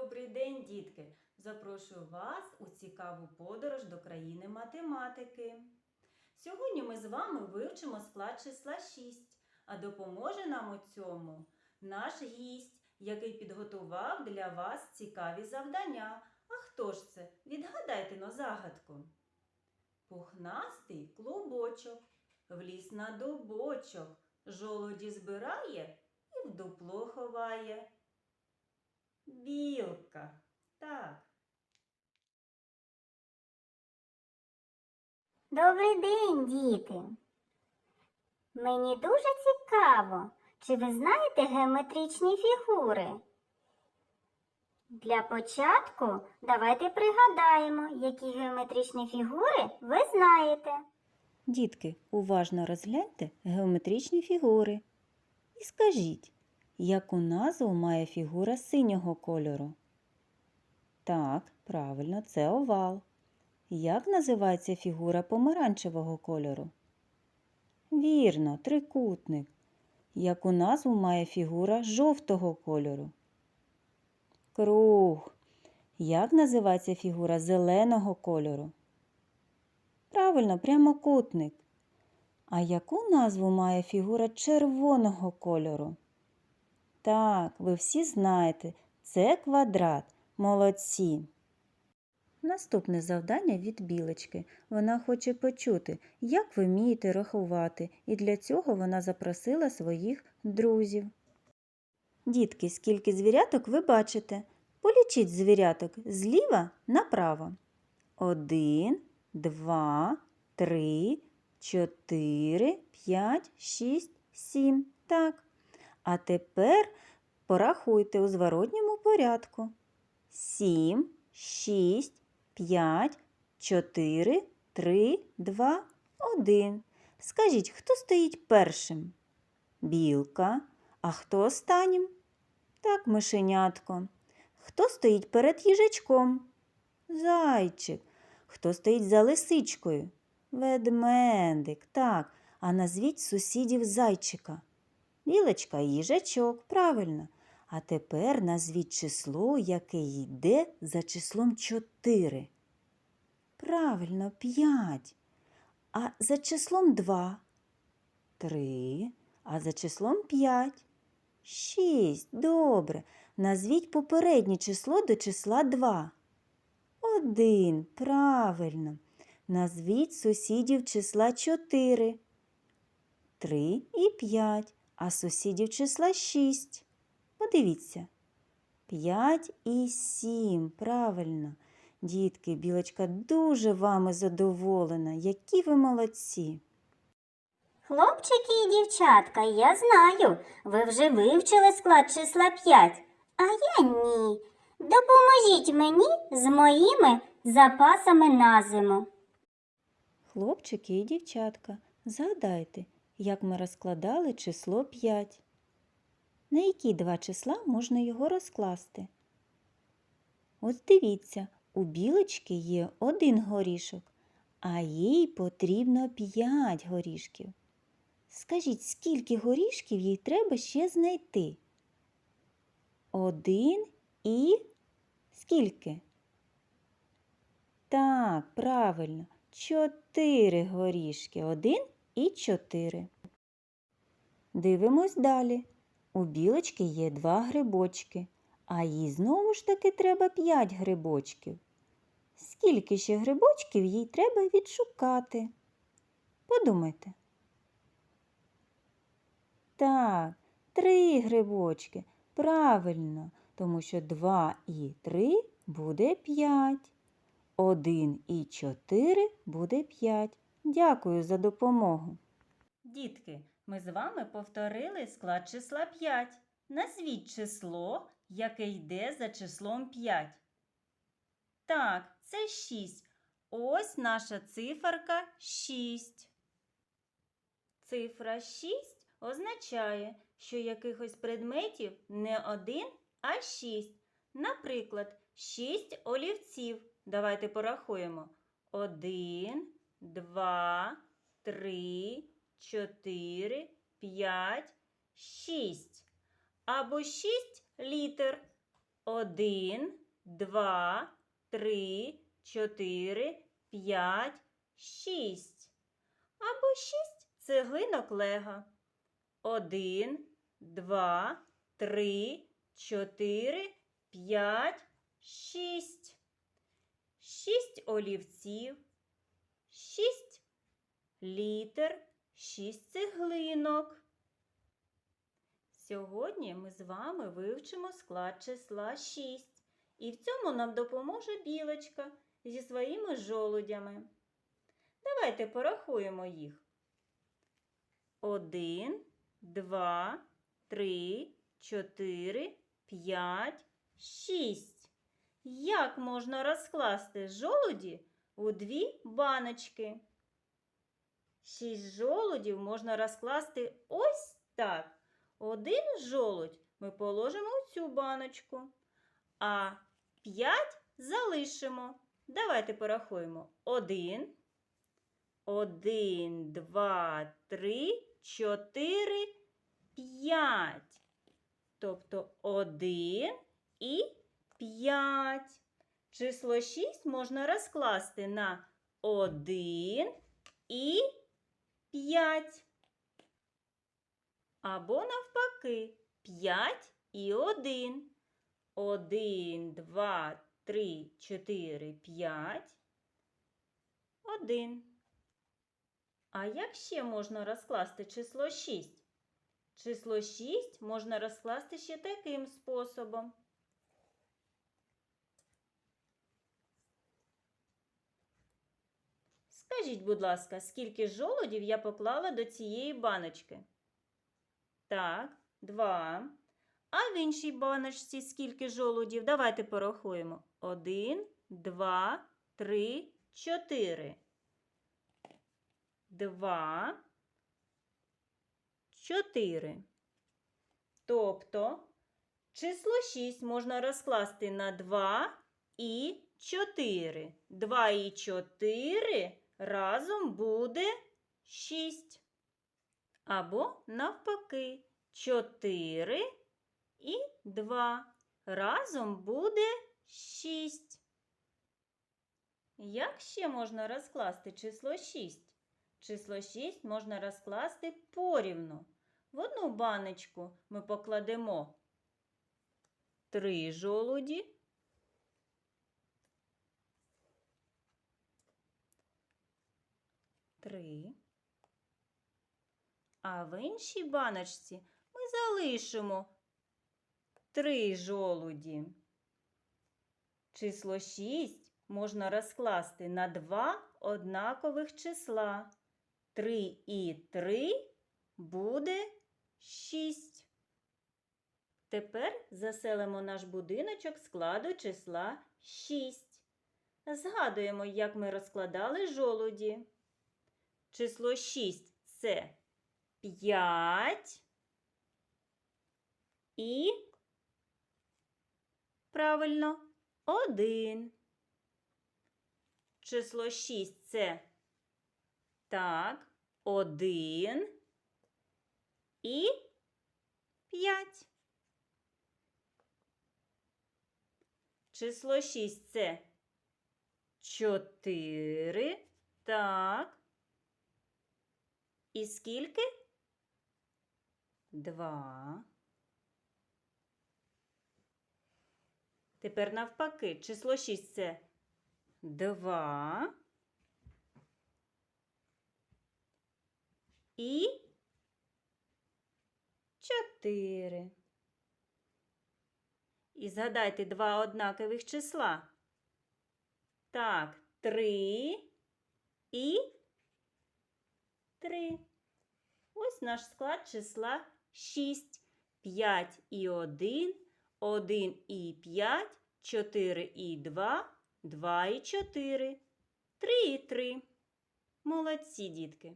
Добрий день, дітки! Запрошую вас у цікаву подорож до країни математики. Сьогодні ми з вами вивчимо склад числа 6, а допоможе нам у цьому наш гість, який підготував для вас цікаві завдання. А хто ж це? Відгадайте но загадку. Пухнастий клубочок, вліз на дубочок, жолоді збирає і в дупло ховає. Білка. Так. Добрий день, діти. Мені дуже цікаво, чи ви знаєте геометричні фігури? Для початку давайте пригадаємо, які геометричні фігури ви знаєте. Дітки, уважно розгляньте геометричні фігури. І скажіть, яку назву має фігура синього кольору? Так, правильно, це овал. Як називається фігура помаранчевого кольору? Вірно, трикутник. Яку назву має фігура жовтого кольору? Круг. Як називається фігура зеленого кольору? Правильно, прямокутник. А яку назву має фігура червоного кольору? Так, ви всі знаєте, це квадрат. Молодці. Наступне завдання від білочки. Вона хоче почути, як ви вмієте рахувати, і для цього вона запросила своїх друзів. Дітки, скільки звіряток ви бачите? Полічіть звіряток зліва направо. Один, два, три, чотири, п'ять, шість, сім. Так. А тепер порахуйте у зворотньому порядку. Сім, шість, п'ять, чотири, три, два, один. Скажіть, хто стоїть першим? Білка. А хто останнім? Так, мишенятко. Хто стоїть перед їжачком? Зайчик. Хто стоїть за лисичкою? Ведмедик. Так. А назвіть сусідів зайчика. Білочка їжачок, правильно. А тепер назвіть число, яке йде за числом 4. Правильно, 5. А за числом 2 3. А за числом 5 6. Добре. Назвіть попереднє число до числа 2. 1. Правильно. Назвіть сусідів числа 4. 3 і 5. А сусідів числа 6. Подивіться. 5 і 7. Правильно. Дітки, білочка дуже вами задоволена. Які ви молодці. Хлопчики і дівчатка, я знаю, ви вже вивчили склад числа 5, а я ні. Допоможіть мені з моїми запасами на зиму. Хлопчики і дівчатка, згадайте, як ми розкладали число 5. На які два числа можна його розкласти? Ось дивіться, у білочки є один горішок, а їй потрібно 5 горішків. Скажіть, скільки горішків їй треба ще знайти? Один і скільки? Так, правильно, чотири горішки. Один і чотири. Дивимось далі. У білочки є два грибочки, а їй знову ж таки треба п'ять грибочків. Скільки ще грибочків їй треба відшукати? Подумайте. Так, три грибочки. Правильно, тому що два і три буде п'ять. Один і чотири буде п'ять. Дякую за допомогу. Дітки, ми з вами повторили склад числа 5. Назвіть число, яке йде за числом 5. Так, це 6. Ось наша циферка 6. Цифра 6 означає, що якихось предметів не один, а 6. Наприклад, 6 олівців. Давайте порахуємо. 1, 2, 3, 4, 5, 6. Або 6 літер. Один, два, три, чотири, п'ять, шість. Або шість цеглинок лега. Один, два, три, чотири, п'ять, шість. Шість олівців, шість літер, шість цеглинок. Сьогодні ми з вами вивчимо склад числа 6. І в цьому нам допоможе білочка зі своїми жолудями. Давайте порахуємо їх. Один, два, три, чотири, п'ять, шість. Як можна розкласти жолуді у дві баночки? Шість жолудів можна розкласти ось так. Один жолудь ми положимо у цю баночку, а п'ять залишимо. Давайте порахуємо. Один, один, два, три, чотири, п'ять. Тобто один і п'ять. Число 6 можна розкласти на 1 і 5. Або навпаки 5 і 1. 1, 2, 3, 4, 5. 1. А як ще можна розкласти число 6? Число 6 можна розкласти ще таким способом. Скажіть, будь ласка, скільки жолудів я поклала до цієї баночки? Так, два. А в іншій баночці скільки жолудів? Давайте порахуємо. Один, два, три, чотири. Два, чотири. Тобто число 6 можна розкласти на 2 і 4. 2 і 4 разом буде 6. Або навпаки, 4 і 2 разом буде 6. Як ще можна розкласти число 6? Число 6 можна розкласти порівну. В одну баночку ми покладемо 3 жолуді. Три. А в іншій баночці ми залишимо три жолуді. Число 6 можна розкласти на два однакових числа. 3 і 3 буде 6. Тепер заселимо наш будиночок складу числа 6. Згадуємо, як ми розкладали жолуді. Число 6 це 5 і правильно 1. Число 6 це так, 1 і 5. Число 6 це 4. Так. І скільки? Два. Тепер навпаки, число 6 це 2 і 4. І згадайте два однакових числа. Так, 3 і 3. Ось наш склад числа 6. 5 і 1, 1 і 5, 4 і 2, 2 і 4, 3 і 3. Молодці, дітки.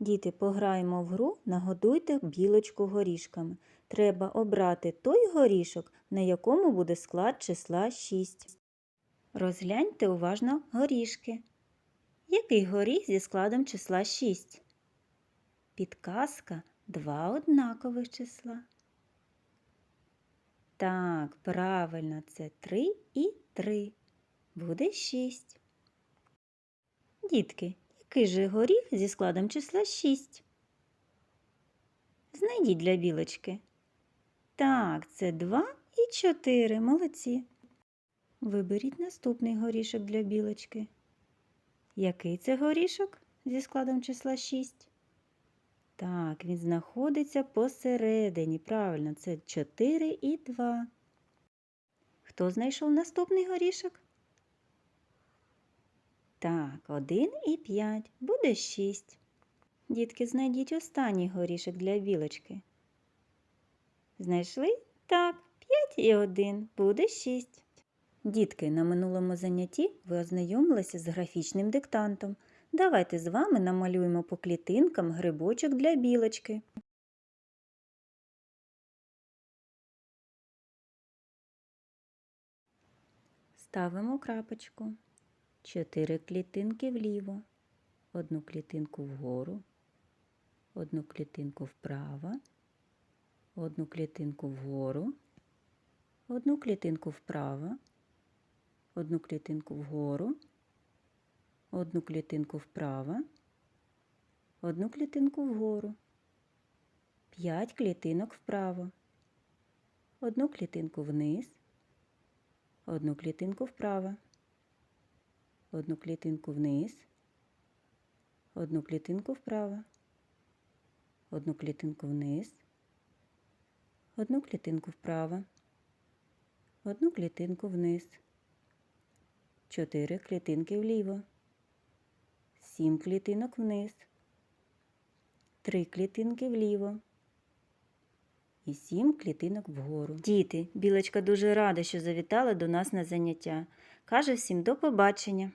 Діти, пограємо в гру Нагодуйте білочку горішками. Треба обрати той горішок, на якому буде склад числа 6. Розгляньте уважно горішки. Який горіх зі складом числа 6? Підказка два однакових числа. Так, правильно, це 3 і 3. Буде 6. Дітки, який же горіх зі складом числа 6? Знайдіть для білочки. Так, це 2 і 4. Молодці. Виберіть наступний горішок для білочки. Який це горішок зі складом числа 6? Так, він знаходиться посередині. Правильно, це 4 і 2. Хто знайшов наступний горішок? Так, 1 і 5. Буде 6. Дітки, знайдіть останній горішок для білочки. Знайшли? Так, 5 і 1. Буде 6. Дітки, на минулому занятті ви ознайомилися з графічним диктантом. Давайте з вами намалюємо по клітинкам грибочок для білочки. Ставимо крапочку. Чотири клітинки вліво, одну клітинку вгору, одну клітинку вправо, одну клітинку вгору, одну клітинку вправо, одну клітинку вгору, одну клітинку вправо, одну клітинку вгору, п'ять клітинок вправо, одну клітинку вниз, одну клітинку вправо, одну клітинку вниз, одну клітинку вправо, одну клітинку вниз, одну клітинку вправо, одну клітинку вниз, чотири клітинки вліво, сім клітинок вниз, три клітинки вліво і сім клітинок вгору. Діти, білочка дуже рада, що завітала до нас на заняття. Каже всім до побачення.